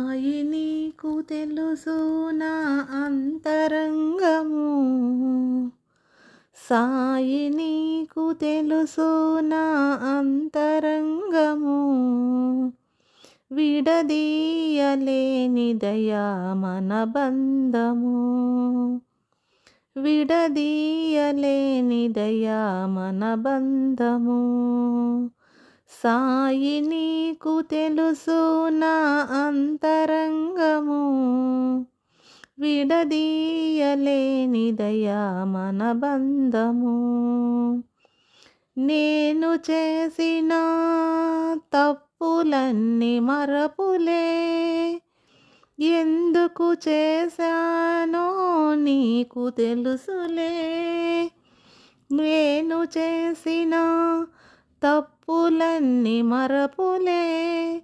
సాయి నీకు తెలుసు నా అంతరంగము. సాయి నీకు తెలుసు నా అంతరంగము. విడదీయలేని దయా మన బంధము విడదీయలేని దయా మన బంధము సాయి నీకు తెలుసు నా అంతరంగము. విడదీయలేని దయా మన బంధము నేను చేసిన తప్పులన్నీ మరపులే. ఎందుకు చేశానో నీకు తెలుసులే. నేను చేసిన తప్పులన్నీ మరపులే.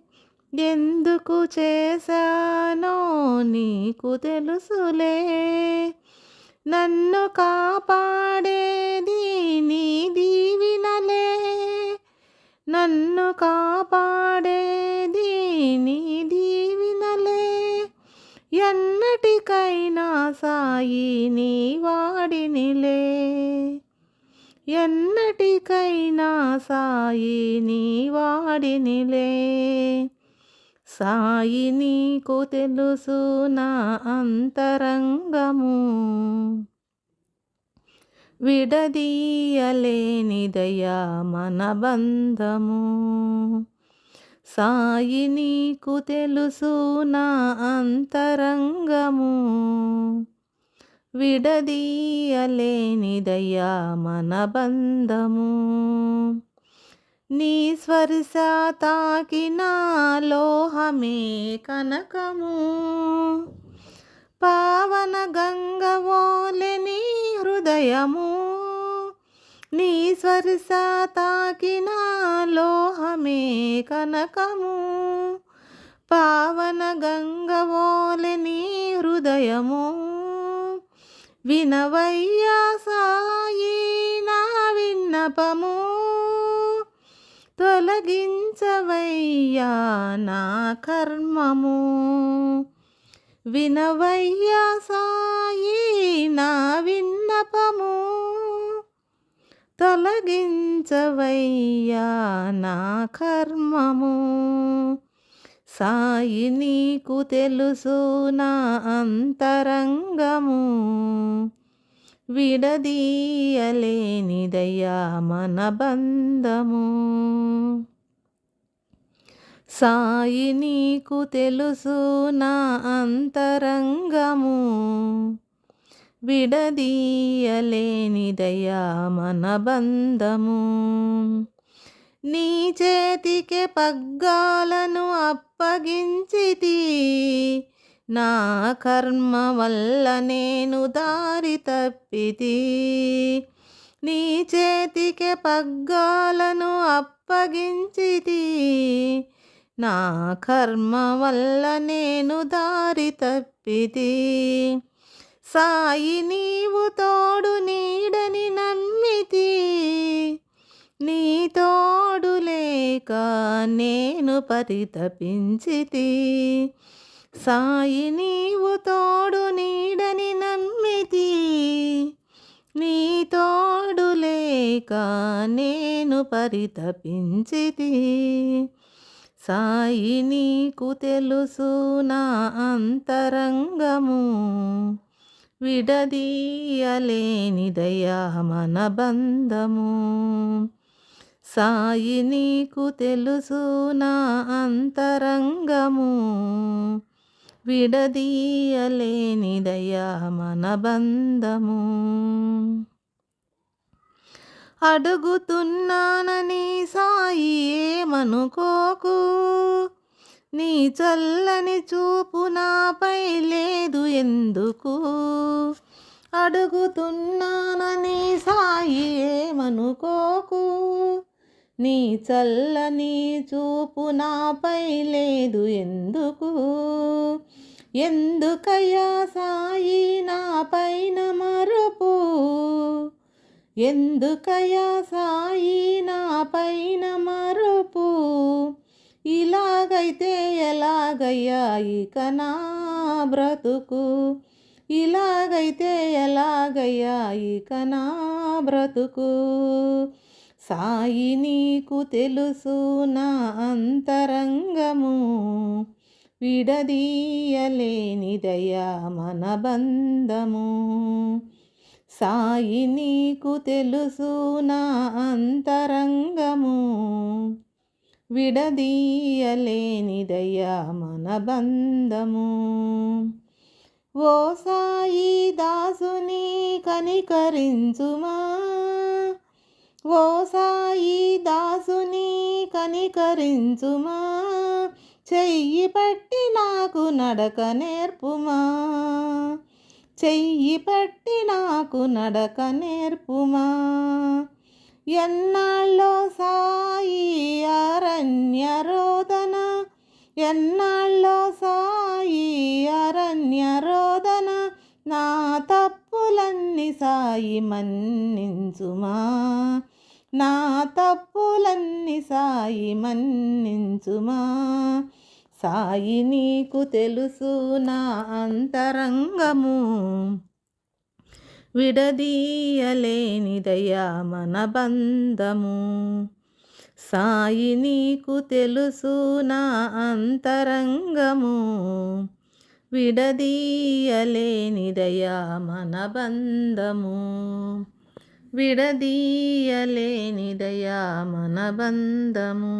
ఎందుకు చేశానో నీకు తెలుసులే. నన్ను కాపాడేది నీ దీవినలే. నన్ను కాపాడేది నీ దీవినలే. ఎన్నటికైనా సాయి నీ వాడినిలే. ఎన్నటికైనా సాయి నీ వాడినిలే. సాయి నీకు తెలుసు నా అంతరంగము. విడదీయలేని దయా మన బంధము సాయి నీకు తెలుసు నా అంతరంగము. విడదీయలేనిదయ్యా మన బంధము. నీ స్వర్శ తాకిన లోహమే కనకము. పావన గంగవోలె నీ హృదయము. నీ స్వర్శ తాకిన లోహమే కనకము. పావన గంగవోలె నీ హృదయము. వినవయ్యా సాయి నా విన్నపము తొలగించవయ్యా నా కర్మము. వినవయ్యా సాయి నా విన్నపము తొలగించవయ్యా నా కర్మము. సాయి నీకు తెలుసు నా అంతరంగము. విడదీయలేనిదయ్యా మన బంధము. సాయి నీకు తెలుసు నా అంతరంగము. విడదీయలేనిదయ్యా మన బంధము. నీ చేతికి పగ్గాలను అప్పగించితి. నా కర్మ వల్ల నేను దారి తప్పితి. నీ చేతికి పగ్గాలను అప్పగించితి. నా కర్మ వల్ల నేను దారి తప్పితి. సాయి నీవు తోడు నీ లేక నేను పరితపించితి సాయి నీవు తోడు నీడని నమ్మితి. నీ తోడు లేక నేను పరితపించితి సాయి నీకు తెలుసు నా అంతరంగము. విడదీయలేని దయా మన బంధము. సాయి నీకు తెలుసు నా అంతరంగము. విడదీయలేని దయా మన బంధము అడుగుతున్నానని సాయి ఏమనుకోకు. నీ చల్లని చూపు నాపై లేదు ఎందుకు. అడుగుతున్నానని సాయి ఏమనుకోకు. నీ చల్లని చూపు నాపై లేదు ఎందుకు? ఎందుకయ్యా సాయి నా పైన మరుపు? ఎందుకయ్యా సాయి నా పైన మరుపు? ఇలాగైతే ఎలాగయ్యా ఇక నా బ్రతుకు? ఇలాగైతే ఎలాగయ్యా ఇక నా బ్రతుకు? సాయి నీకు తెలుసు నా అంతరంగము. విడదీయలేనిదయా మన బంధము సాయి నీకు తెలుసు నా అంతరంగము. విడదీయలేనిదయ్యా మన బంధము ఓ సాయి దాసుని కనికరించుమా? ఓ సాయి దాసుని కనికరించుమా? చెయ్యి పట్టి నాకు నడక నేర్పుమా? చెయ్యి పట్టి నాకు నడక నేర్పుమా? ఎన్నాళ్ళో సాయి అరణ్య రోదన ఎన్నాళ్ళో సాయి అరణ్య రోదన నా తప్పులన్నీ సాయి మన్నించుమా? నా తప్పులన్నీ సాయి మన్నించుమా? సాయి నీకు తెలుసు నా అంతరంగము. విడదీయలేనిదయా మన బంధము సాయి నీకు తెలుసు నా అంతరంగము. విడదీయలేనిదయా మన బంధము విడదీయలేనిదయా మన బంధము